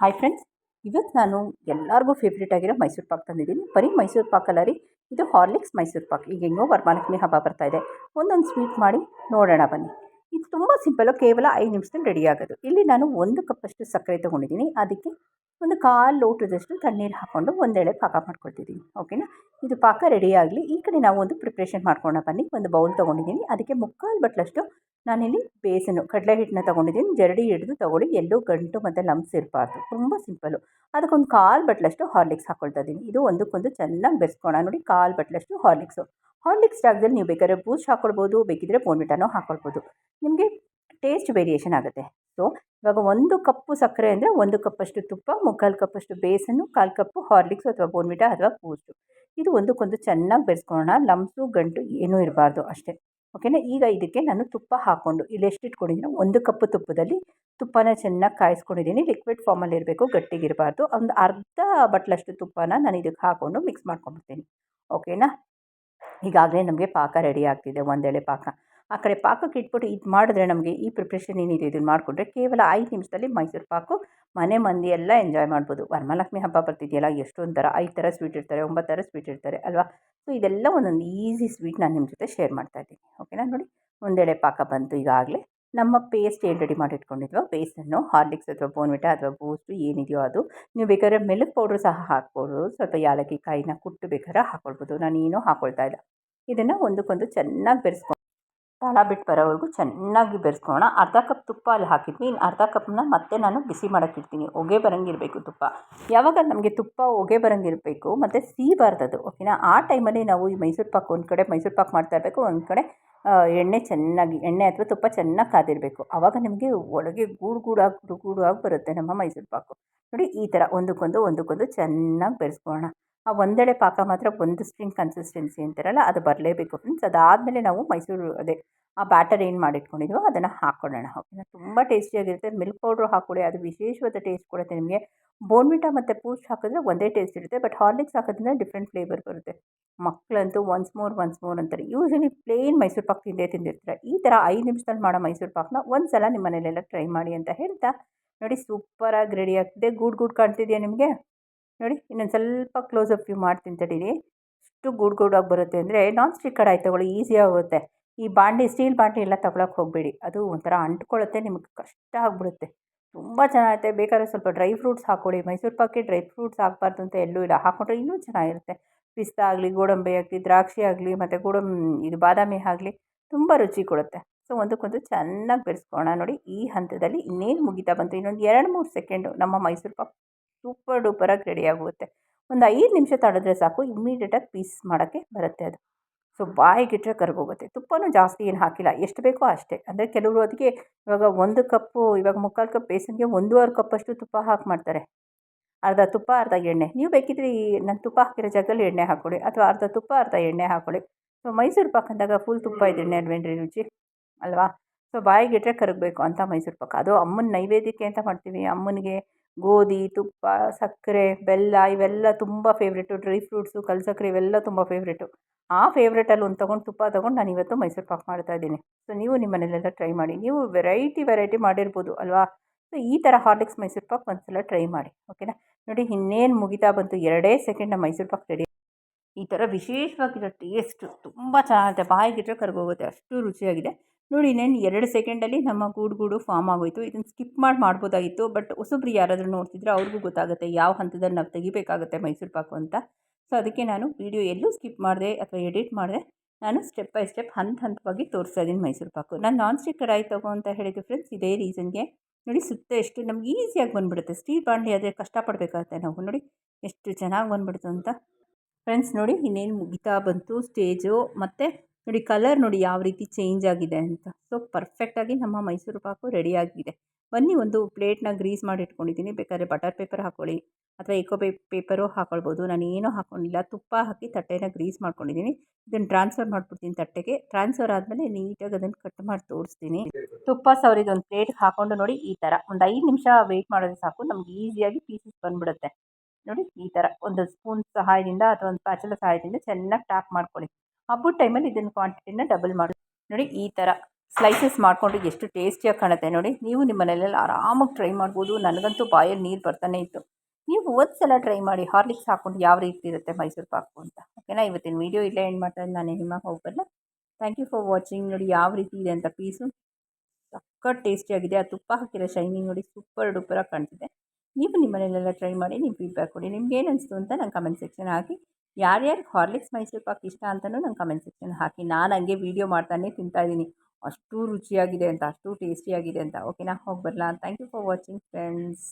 Hi friends ಇವತ್ತು ನಾನು ಎಲ್ಲರಿಗೂ ಫೇವ್ರೇಟ್ ಆಗಿರೋ ಮೈಸೂರು ಪಾಕ್ ತಂದಿದ್ದೀನಿ. ಬರೀ ಮೈಸೂರು ಪಾಕ್ ಅಲ್ಲ ರೀ, ಇದು ಹಾರ್ಲಿಕ್ಸ್ ಮೈಸೂರು ಪಾಕ್. ಈಗ ಹೆಂಗೋ ವರಮಹಾಲಕ್ಷ್ಮಿ ಹಬ್ಬ ಬರ್ತಾ ಇದೆ. ಒಂದೊಂದು ಸ್ವೀಟ್ ಮಾಡಿ ನೋಡೋಣ ಬನ್ನಿ. ಇದು ತುಂಬ ಸಿಂಪಲ್ಲು ಕೇವಲ ಐದು ನಿಮಿಷದಲ್ಲಿ ರೆಡಿ ಆಗೋದು. ಇಲ್ಲಿ ನಾನು ಒಂದು ಕಪ್ಪಷ್ಟು ಸಕ್ಕರೆ ತೊಗೊಂಡಿದ್ದೀನಿ. ಅದಕ್ಕೆ ಒಂದು ಕಾಲು ಲೋಟದಷ್ಟು ತಣ್ಣೀರು ಹಾಕ್ಕೊಂಡು ಒಂದೆಳೆ ಪಾಕ ಮಾಡ್ಕೊಳ್ತಿದ್ದೀನಿ ಓಕೆನಾ ಇದು ಪಾಕ ರೆಡಿ ಆಗಲಿ, ಈ ಕಡೆ ನಾವು ಒಂದು ಪ್ರಿಪ್ರೇಷನ್ ಮಾಡ್ಕೊಳ್ಳೋಣ ಬನ್ನಿ. ಒಂದು ಬೌಲ್ ತೊಗೊಂಡಿದ್ದೀನಿ ಅದಕ್ಕೆ ಮುಕ್ಕಾಲು ಬಟ್ಲಷ್ಟು ನಾನಿಲ್ಲಿ ಬೇಸನ್ನು, ಕಡಲೆ ಹಿಟ್ಟನ್ನ ತೊಗೊಂಡಿದ್ದೀನಿ ಜರಡಿ ಹಿಡಿದು ತೊಗೊಳ್ಳಿ. ಎಲ್ಲೋ ಗಂಟು ಮತ್ತು ಲಂಪ್ಸ್ ಇರಬಾರ್ದು. ತುಂಬ ಸಿಂಪಲ್ಲು ಅದಕ್ಕೊಂದು ಕಾಲು ಬಟ್ಲಷ್ಟು ಹಾರ್ಲಿಕ್ಸ್ ಹಾಕ್ಕೊಳ್ತಾ ಇದ್ದೀನಿ ಇದು ಒಂದಕ್ಕೊಂದು ಚೆನ್ನಾಗಿ ಬೆರೆಸ್ಕೋಣ ನೋಡಿ, ಕಾಲು ಬಟ್ಲಷ್ಟು ಹಾರ್ಲಿಕ್ಸು ಹಾರ್ಲಿಕ್ಸ್ ಜಾಗದಲ್ಲಿ ನೀವು ಬೇಕಾದ್ರೆ ಬೂಸ್ಟ್ ಹಾಕ್ಕೊಳ್ಬೋದು ಬೇಕಿದ್ರೆ ಬೋನ್ವಿಟಾನೋ ಹಾಕ್ಕೊಳ್ಬೋದು ನಿಮಗೆ ಟೇಸ್ಟ್ ವೇರಿಯೇಷನ್ ಆಗುತ್ತೆ. ಸೊ ಇವಾಗ ಒಂದು ಕಪ್ಪು ಸಕ್ಕರೆ ಅಂದರೆ ಒಂದು ಕಪ್ಪಷ್ಟು ತುಪ್ಪ, ಮುಕ್ಕಾಲು ಕಪ್ಪಷ್ಟು ಬೇಸನ್ನು, ಕಾಲು ಕಪ್ಪು ಹಾರ್ಲಿಕ್ಸ್ ಅಥವಾ ಬೋನ್ವಿಟ ಅಥವಾ ಬೂಸ್ಟು ಇದು ಒಂದಕ್ಕೊಂದು ಚೆನ್ನಾಗಿ ಬೆರೆಸ್ಕೊಳ್ಳೋಣ. ಲಮ್ಸು ಗಂಟು ಏನೂ ಇರಬಾರ್ದು ಅಷ್ಟೇ. ಓಕೆನಾ ಈಗ ಇದಕ್ಕೆ ನಾನು ತುಪ್ಪ ಹಾಕ್ಕೊಂಡು, ಇಲ್ಲಿ ಎಷ್ಟು ಇಟ್ಕೊಂಡಿದ್ದೀನಿ? ಒಂದು ಕಪ್ಪು ತುಪ್ಪದಲ್ಲಿ ತುಪ್ಪನ ಚೆನ್ನಾಗಿ ಕಾಯಿಸ್ಕೊಂಡಿದ್ದೀನಿ. ಲಿಕ್ವಿಡ್ ಫಾರ್ಮಲ್ಲಿ ಇರಬೇಕು ಗಟ್ಟಿಗಿರಬಾರ್ದು ಒಂದು ಅರ್ಧ ಬಟ್ಲಷ್ಟು ತುಪ್ಪನ ನಾನು ಇದಕ್ಕೆ ಹಾಕ್ಕೊಂಡು ಮಿಕ್ಸ್ ಮಾಡ್ಕೊಂಡ್ಬಿಡ್ತೀನಿ. ಓಕೆನಾ ಈಗಾಗಲೇ ನಮಗೆ ಪಾಕ ರೆಡಿ ಆಗ್ತಿದೆ, ಒಂದೆಳೆ ಪಾಕ. ಆ ಕಡೆ ಪಾಕಕ್ಕೆ ಇಟ್ಬಿಟ್ಟು ಇದು ಮಾಡಿದ್ರೆ ನಮಗೆ ಈ ಪ್ರಿಪ್ರೇಷನ್ ಏನಿದೆ ಇದನ್ನು ಮಾಡಿಕೊಂಡ್ರೆ ಕೇವಲ ಐದು ನಿಮಿಷದಲ್ಲಿ ಮೈಸೂರು ಪಾಕು ಮನೆ ಮಂದಿ ಎಲ್ಲ ಎಂಜಾಯ್ ಮಾಡ್ಬೋದು. ವರಮಹಾಲಕ್ಷ್ಮಿ ಹಬ್ಬ ಬರ್ತಿದೆಯಲ್ಲ, ಎಷ್ಟೊಂದು ಥರ ಐದು ಥರ ಸ್ವೀಟ್ ಇರ್ತಾರೆ ಒಂಬತ್ತು ಥರ ಸ್ವೀಟ್ ಇರ್ತಾರೆ ಅಲ್ವಾ? ಸೊ ಇದೆಲ್ಲ ಒಂದೊಂದು ಈಸಿ ಸ್ವೀಟ್ ನಾನು ನಿಮ್ಮ ಜೊತೆ ಶೇರ್ ಮಾಡ್ತಾ ಇದ್ದೀನಿ. ಓಕೆನಾ ನೋಡಿ ಒಂದೆಡೆ ಪಾಕ ಬಂತು ಈಗಾಗಲೇ. ನಮ್ಮ ಪೇಸ್ಟ್ ಏನು ರೆಡಿ ಮಾಡಿ ಪೇಸ್ಟನ್ನು ಹಾರ್ಲಿಕ್ಸ್ ಅಥವಾ ಬೋನ್ವಿಟಾ ಅಥವಾ ಬೂಸ್ಟು ಏನಿದೆಯೋ ಅದು, ನೀವು ಬೇಕಾದ್ರೆ ಮಿಲ್ಕ್ ಪೌಡ್ರು ಸಹ ಹಾಕ್ಬೋದು. ಸ್ವಲ್ಪ ಯಾಲಕ್ಕಿ ಕಾಯಿನ ಕುಟ್ಟು ಬೇಕಾದ್ರೆ ಹಾಕ್ಕೊಳ್ಬೋದು ನಾನು ಏನೂ ಹಾಕ್ಕೊಳ್ತಾ ಇಲ್ಲ. ಇದನ್ನು ಒಂದಕ್ಕೊಂದು ಚೆನ್ನಾಗಿ ಬೆರೆಸ್ಕೊಂಡು ತಳ ಬಿಟ್ಟು ಬರೋವರೆಗೂ ಚೆನ್ನಾಗಿ ಬೆರೆಸ್ಕೊಳ್ಳೋಣ ಅರ್ಧ ಕಪ್ ತುಪ್ಪ ಅಲ್ಲಿ ಹಾಕಿದ್ವಿ. ಇನ್ನು ಅರ್ಧ ಕಪ್ನ ಮತ್ತೆ ನಾನು ಬಿಸಿ ಮಾಡೋಕ್ಕಿಡ್ತೀನಿ ಹೊಗೆ ಬರೋಂಗಿರಬೇಕು ತುಪ್ಪ. ಯಾವಾಗ ನಮಗೆ ತುಪ್ಪ, ಹೊಗೆ ಬರೋಂಗಿರಬೇಕು, ಮತ್ತು ಸಿಹಬಾರ್ದದು ಓಕೆನಾ? ಆ ಟೈಮಲ್ಲಿ ನಾವು ಈ ಮೈಸೂರು ಪಾಕ್ ಒಂದು ಕಡೆ ಮೈಸೂರು ಪಾಕ್ ಮಾಡ್ತಾ ಇರಬೇಕು. ಒಂದು ಕಡೆ ಎಣ್ಣೆ ಚೆನ್ನಾಗಿ, ಎಣ್ಣೆ ಅಥವಾ ತುಪ್ಪ ಚೆನ್ನಾಗಿ ಕಾದಿರಬೇಕು. ಆವಾಗ ನಿಮಗೆ ಒಳಗೆ ಗೂಡು ಗೂಡಾಗಿ ಗೂಡು ಗೂಡಾಗಿ ಬರುತ್ತೆ ನಮ್ಮ ಮೈಸೂರು ಪಾಕು. ನೋಡಿ, ಈ ಥರ ಒಂದಕ್ಕೊಂದು ಒಂದಕ್ಕೊಂದು ಚೆನ್ನಾಗಿ ಬೆರೆಸ್ಕೊಳ್ಳೋಣ ಆ ಒಂದೆಳೆ ಪಾಕ ಮಾತ್ರ ಒಂದು ಸ್ಟ್ರಿಂಗ್ ಕನ್ಸಿಸ್ಟೆನ್ಸಿ ಅಂತಾರಲ್ಲ, ಅದು ಬರಲೇಬೇಕು ಫ್ರೆಂಡ್ಸ್ ಅದಾದಮೇಲೆ ನಾವು ಮೈಸೂರು ಅದೇ ಆ ಬ್ಯಾಟರ್ ಏನು ಮಾಡಿಟ್ಕೊಂಡಿದ್ವೋ ಅದನ್ನು ಹಾಕ್ಕೊಳ್ಳೋಣ ಓಕೆನಾ? ತುಂಬ ಟೇಸ್ಟಿಯಾಗಿರುತ್ತೆ ಮಿಲ್ಕ್ ಪೌಡ್ರ್ ಹಾಕೊಳ್ಳಿ ಅದು ವಿಶೇಷವಾದ ಟೇಸ್ಟ್ ಕೊಡುತ್ತೆ ನಿಮಗೆ. ಬೋನ್ವಿಟಾ ಮತ್ತು ಪೂಸ್ಟ್ ಹಾಕಿದ್ರೆ ಒಂದೇ ಟೇಸ್ಟ್ ಇರುತ್ತೆ ಬಟ್ ಹಾರ್ಲಿಕ್ಸ್ ಹಾಕೋದ್ರಿಂದ ಡಿಫ್ರೆಂಟ್ ಫ್ಲೇವರ್ ಬರುತ್ತೆ. ಮಕ್ಕಳಂತೂ ಒನ್ಸ್ ಮೋರ್ ಒನ್ಸ್ ಮೋರ್ ಅಂತಾರೆ. ಯೂಶಲಿ ಪ್ಲೇನ್ ಮೈಸೂರು ಪಾಕ್ ತಿಂದೇ ತಿಂದಿರ್ತಾರೆ. ಈ ಥರ ಐದು ನಿಮಿಷದಲ್ಲಿ ಮಾಡೋ ಮೈಸೂರು ಪಾಕ್ನ ಒಂದು ಸಲ ನಿಮ್ಮ ಮನೇಲೆಲ್ಲ ಟ್ರೈ ಮಾಡಿ ಅಂತ ಹೇಳ್ತಾ ನೋಡಿ ಸೂಪರಾಗಿ ರೆಡಿ ಆಗ್ತಿದೆ. ಗೂಡ್ ಗೂಡ್ ಕಾಣ್ತಿದೆಯಾ ನಿಮಗೆ? ನೋಡಿ, ಇನ್ನೊಂದು ಸ್ವಲ್ಪ ಕ್ಲೋಸ್ ಅಪ್ ವ್ಯೂ ಮಾಡ್ತೀನಿ ತಡೀರಿ. ಎಷ್ಟು ಗೂಡು ಗೂಡಾಗಿ ಬರುತ್ತೆ ಅಂದರೆ ನಾನ್ ಸ್ಟಿಕ್ ಕಡಾಯಿ ತಗೊಳ್ಳಿ ಈಸಿ ಆಗುತ್ತೆ ಈ ಬಾಂಡೆ ಸ್ಟೀಲ್ ಬಾಂಡೆ ಎಲ್ಲ ತಗೊಳಕ್ಕೆ ಹೋಗಬೇಡಿ. ಅದು ಒಂಥರ ಅಂಟ್ಕೊಳ್ಳುತ್ತೆ, ನಿಮಗೆ ಕಷ್ಟ ಆಗಿಬಿಡುತ್ತೆ. ತುಂಬ ಚೆನ್ನಾಗಿರುತ್ತೆ ಬೇಕಾದ್ರೆ ಸ್ವಲ್ಪ ಡ್ರೈ ಫ್ರೂಟ್ಸ್ ಹಾಕ್ಕೊಳ್ಳಿ ಮೈಸೂರು ಪಾಕಿ ಡ್ರೈ ಫ್ರೂಟ್ಸ್ ಹಾಕ್ಬಾರ್ದು ಅಂತ ಎಲ್ಲೂ ಇಲ್ಲ. ಹಾಕ್ಕೊಂಡ್ರೆ ಇನ್ನೂ ಚೆನ್ನಾಗಿರುತ್ತೆ. ಪಿಸ್ತಾ ಆಗಲಿ, ಗೋಡಂಬಿ ಆಗಲಿ, ದ್ರಾಕ್ಷಿ ಆಗಲಿ, ಮತ್ತು ಗೋಡಂಬಿ ಇದು ಬಾದಾಮಿ ಆಗಲಿ, ತುಂಬ ರುಚಿ ಕೊಡುತ್ತೆ. ಸೊ ಒಂದಕ್ಕೊಂದು ಚೆನ್ನಾಗಿ ಬೆರೆಸ್ಕೋಣ ನೋಡಿ, ಈ ಹಂತದಲ್ಲಿ ಇನ್ನೇನು ಮುಗಿತಾ ಬಂತು? ಇನ್ನೊಂದು ಎರಡು ಮೂರು ಸೆಕೆಂಡು ನಮ್ಮ ಮೈಸೂರು ಪಾಕ್. ಸೂಪರ್ ಡೂಪರಾಗಿ ರೆಡಿ ಆಗುತ್ತೆ ಒಂದು ಐದು ನಿಮಿಷ ತಡೆದ್ರೆ ಸಾಕು ಇಮ್ಮಿಡಿಯೇಟಾಗಿ ಪೀಸ್ ಮಾಡೋಕ್ಕೆ ಬರುತ್ತೆ ಅದು. ಸೊ ಬಾಯಿಗಿಟ್ಟರೆ ಕರ್ಗೋಗುತ್ತೆ. ತುಪ್ಪನೂ ಜಾಸ್ತಿ ಏನು ಹಾಕಿಲ್ಲ. ಎಷ್ಟು ಬೇಕೋ ಅಷ್ಟೇ. ಅಂದರೆ ಕೆಲವರು ಅದಕ್ಕೆ ಇವಾಗ ಒಂದು ಕಪ್ಪು ಇವಾಗ ಮುಕ್ಕಾಲು ಕಪ್ ಬೇಸನ್ಗೆ ಒಂದೂವರೆ ಕಪ್ಪಷ್ಟು ತುಪ್ಪ ಹಾಕಿ ಮಾಡ್ತಾರೆ. ಅರ್ಧ ತುಪ್ಪ ಅರ್ಧ ಎಣ್ಣೆ. ನೀವು ಬೇಕಿದ್ರೆ ಈ ನಾನು ತುಪ್ಪ ಹಾಕಿರೋ ಜಾಗದಲ್ಲಿ ಎಣ್ಣೆ ಹಾಕ್ಕೊಳ್ಳಿ ಅಥವಾ ಅರ್ಧ ತುಪ್ಪ ಅರ್ಧ ಎಣ್ಣೆ ಹಾಕ್ಕೊಳ್ಳಿ ಸೊ ಮೈಸೂರು ಪಾಕ್ ಅಂದಾಗ ಫುಲ್ ತುಪ್ಪ ಇದೆ ಎಣ್ಣೆ ಅಲ್ವೇನ್ರಿ ರುಚಿ? ಅಲ್ವಾ? ಸೊ ಬಾಯಿಗಿಟ್ಟರೆ ಕರಗಬೇಕು ಅಂತ ಮೈಸೂರು ಪಾಕ್. ಅದು ಅಮ್ಮನ ನೈವೇದ್ಯಕ್ಕೆ ಅಂತ ಮಾಡ್ತೀವಿ. ಅಮ್ಮನಿಗೆ ಗೋಧಿ, ತುಪ್ಪ, ಸಕ್ಕರೆ, ಬೆಲ್ಲ ಇವೆಲ್ಲ ತುಂಬ ಫೇವ್ರೇಟು ಡ್ರೈ ಫ್ರೂಟ್ಸು ಕಲ್ಸಕ್ಕರೆ ಇವೆಲ್ಲ ತುಂಬ ಫೇವ್ರೇಟು ಆ ಫೇವ್ರೇಟಲ್ಲಿ ಒಂದು ತೊಗೊಂಡು ತುಪ್ಪ ತೊಗೊಂಡು ನಾನು ಇವತ್ತು ಮೈಸೂರು ಪಾಕ್ ಮಾಡ್ತಾ ಇದ್ದೀನಿ. ಸೊ ನೀವು ನಿಮ್ಮ ಮನೇಲೆಲ್ಲ ಟ್ರೈ ಮಾಡಿ. ನೀವು ವೆರೈಟಿ ವೆರೈಟಿ ಮಾಡಿರ್ಬೋದು ಅಲ್ವಾ? ಸೊ ಈ ಥರ ಹಾರ್ಲಿಕ್ಸ್ ಮೈಸೂರು ಪಾಕ್ ಒಂದ್ಸಲ ಟ್ರೈ ಮಾಡಿ. ಓಕೆನಾ ನೋಡಿ, ಇನ್ನೇನು ಮುಗಿತಾ ಬಂತು ಎರಡೇ ಸೆಕೆಂಡ್ ಮೈಸೂರು ಪಾಕ್ ರೆಡಿ ಈ ಥರ ವಿಶೇಷವಾಗಿರೋ ಟೇಸ್ಟು ತುಂಬ ಚೆನ್ನಾಗಿರುತ್ತೆ. ಬಾಯಿಗಿಟ್ಟರೆ ಕರ್ಗೋಗುತ್ತೆ. ಅಷ್ಟು ರುಚಿಯಾಗಿದೆ. ನೋಡಿ, ಇನ್ನೇನು ಎರಡು ಸೆಕೆಂಡಲ್ಲಿ ನಮ್ಮ ಗೂಡು ಗೂಡು ಫಾರ್ಮ್ ಆಗೋಯಿತು. ಇದನ್ನು ಸ್ಕಿಪ್ ಮಾಡಿ ಮಾಡ್ಬೋದಾಗಿತ್ತು ಬಟ್ ಹೊಸಬ್ರು ಯಾರಾದರೂ ನೋಡ್ತಿದ್ರೆ ಅವ್ರಿಗೂ ಗೊತ್ತಾಗುತ್ತೆ ಯಾವ ಹಂತದಲ್ಲಿ ನಾವು ತೆಗಿಬೇಕಾಗುತ್ತೆ ಮೈಸೂರು ಪಾಕು ಅಂತ. ಸೊ ಅದಕ್ಕೆ ನಾನು ವೀಡಿಯೋ ಎಲ್ಲೂ ಸ್ಕಿಪ್ ಮಾಡಿದೆ ಅಥವಾ ಎಡಿಟ್ ಮಾಡಿದೆ. ನಾನು ಸ್ಟೆಪ್ ಬೈ ಸ್ಟೆಪ್ ಹಂತ ಹಂತವಾಗಿ ತೋರಿಸ್ತಾ ಇದ್ದೀನಿ ಮೈಸೂರು ಪಾಕು. ನಾನು ನಾನ್ ಸ್ಟಿಕ್ ಕಡಾಯಿ ತಗೋ ಅಂತ ಹೇಳಿದ್ದು ಫ್ರೆಂಡ್ಸ್ ಇದೇ ರೀಸನ್ಗೆ ನೋಡಿ, ಸುತ್ತ ಎಷ್ಟು ನಮ್ಗೆ ಈಸಿಯಾಗಿ ಬಂದುಬಿಡುತ್ತೆ. ಸ್ಟೀಲ್ ಬಾಂಡ್ಲಿ ಆದರೆ ಕಷ್ಟಪಡಬೇಕಾಗುತ್ತೆ ನಾವು. ನೋಡಿ, ಎಷ್ಟು ಚೆನ್ನಾಗಿ ಬಂದುಬಿಡ್ತು ಅಂತ. ಫ್ರೆಂಡ್ಸ್ ನೋಡಿ, ಇನ್ನೇನು ಮುಗಿತಾ ಬಂತು ಸ್ಟೇಜು ಮತ್ತು ನೋಡಿ ಕಲರ್ ನೋಡಿ ಯಾವ ರೀತಿ ಚೇಂಜ್ ಆಗಿದೆ ಅಂತ. ಸೊ ಪರ್ಫೆಕ್ಟಾಗಿ ನಮ್ಮ ಮೈಸೂರು ಪಾಕು ರೆಡಿಯಾಗಿದೆ ಬನ್ನಿ ಒಂದು ಪ್ಲೇಟ್ನ ಗ್ರೀಸ್ ಮಾಡಿ ಇಟ್ಕೊಂಡಿದ್ದೀನಿ. ಬೇಕಾದ್ರೆ ಬಟರ್ ಪೇಪರ್ ಹಾಕ್ಕೊಳ್ಳಿ ಅಥವಾ ಎಕೋ ಪೇ ಪೇಪರು ಹಾಕ್ಕೊಳ್ಬೋದು ನಾನು ಏನೂ ಹಾಕ್ಕೊಂಡಿಲ್ಲ ತುಪ್ಪ ಹಾಕಿ ತಟ್ಟೆನ ಗ್ರೀಸ್ ಮಾಡ್ಕೊಂಡಿದ್ದೀನಿ. ಇದನ್ನು ಟ್ರಾನ್ಸ್ಫರ್ ಮಾಡಿಬಿಡ್ತೀನಿ ತಟ್ಟೆಗೆ. ಟ್ರಾನ್ಸ್ಫರ್ ಆದಮೇಲೆ ನೀಟಾಗಿ ಅದನ್ನು ಕಟ್ ಮಾಡಿ ತೋರಿಸ್ತೀನಿ. ತುಪ್ಪ ಸವರಿದ ಒಂದು ಪ್ಲೇಟ್ಗೆ ಹಾಕ್ಕೊಂಡು ನೋಡಿ ಈ ಥರ ಒಂದು ಐದು ನಿಮಿಷ ವೆಯ್ಟ್ ಮಾಡೋದು ಸಾಕು. ನಮ್ಗೆ ಈಸಿಯಾಗಿ ಪೀಸಸ್ ಬಂದುಬಿಡುತ್ತೆ. ನೋಡಿ ಈ ಥರ ಒಂದು ಸ್ಪೂನ್ ಸಹಾಯದಿಂದ ಅಥವಾ ಒಂದು ಪ್ಯಾಚಲ ಸಹಾಯದಿಂದ ಚೆನ್ನಾಗಿ ಟ್ಯಾಪ್ ಮಾಡ್ಕೊಳ್ಳಿ. ಹಬ್ಬದ ಟೈಮಲ್ಲಿ ಇದನ್ನು ಕ್ವಾಂಟಿಟಿನ ಡಬಲ್ ಮಾಡಿ ನೋಡಿ, ಈ ಥರ ಸ್ಲೈಸಸ್ ಮಾಡಿಕೊಂಡು ಎಷ್ಟು ಟೇಸ್ಟಿಯಾಗಿ ಕಾಣುತ್ತೆ ನೋಡಿ. ನೀವು ನಿಮ್ಮ ಮನೆಯಲ್ಲೆಲ್ಲ ಆರಾಮಾಗಿ ಟ್ರೈ ಮಾಡ್ಬೋದು. ನನಗಂತೂ ಬಾಯಲ್ಲಿ ನೀರು ಬರ್ತಾನೆ ಇತ್ತು. ನೀವು ಒಂದು ಸಲ ಟ್ರೈ ಮಾಡಿ ಹಾರ್ಲಿಕ್ಸ್ ಹಾಕ್ಕೊಂಡು ಯಾವ ರೀತಿ ಇರುತ್ತೆ ಮೈಸೂರು ಪಾಕು ಅಂತ. ಓಕೆನಾ ಇವತ್ತಿನ ವೀಡಿಯೋ ಇಲ್ಲೇ ಏನು ಮಾಡ್ತಾ ನಾನು ನಿಮ್ಮ ಹೋಗಲ್ಲ ಥ್ಯಾಂಕ್ ಯು ಫಾರ್ ವಾಚಿಂಗ್ ನೋಡಿ, ಯಾವ ರೀತಿ ಇದೆ ಅಂತ ಪೀಸು ಸಕ್ಕತ್ ಟೇಸ್ಟಿಯಾಗಿದೆ ಆ ತುಪ್ಪ ಹಾಕಿರೋ ಶೈನಿಂಗ್ ನೋಡಿ ಸೂಪರ್ ಡೂಪರಾಗಿ ಕಾಣ್ತಿದೆ. ನೀವು ನಿಮ್ಮ ಮನೆಯಲ್ಲೆಲ್ಲ ಟ್ರೈ ಮಾಡಿ ನಿಮ್ಮ ಫೀಡ್ಬ್ಯಾಕ್ ಕೊಡಿ. ನಿಮ್ಗೆ ಏನು ಅನಿಸ್ತು ಅಂತ ನಂಗೆ ಕಮೆಂಟ್ ಸೆಕ್ಷನ್ ಹಾಕಿ. ಯಾರ್ಯಾರು ಹಾರ್ಲಿಕ್ಸ್ ಮೈಸೂರು ಪಾಕ್ ಇಷ್ಟ ಅಂತಲೂ ನಂಗೆ ಕಮೆಂಟ್ ಸೆಕ್ಷನ್ ಹಾಕಿ. ನಾನು ಹಂಗೆ ವೀಡಿಯೋ ಮಾಡ್ತಾನೆ ತಿಂತಾಯಿದ್ದೀನಿ ಅಷ್ಟು ರುಚಿಯಾಗಿದೆ ಅಂತ, ಅಷ್ಟು ಟೇಸ್ಟಿಯಾಗಿದೆ ಅಂತ. ಓಕೆನಾ ಹೋಗಿ ಬರಲಾ. Thank you for watching friends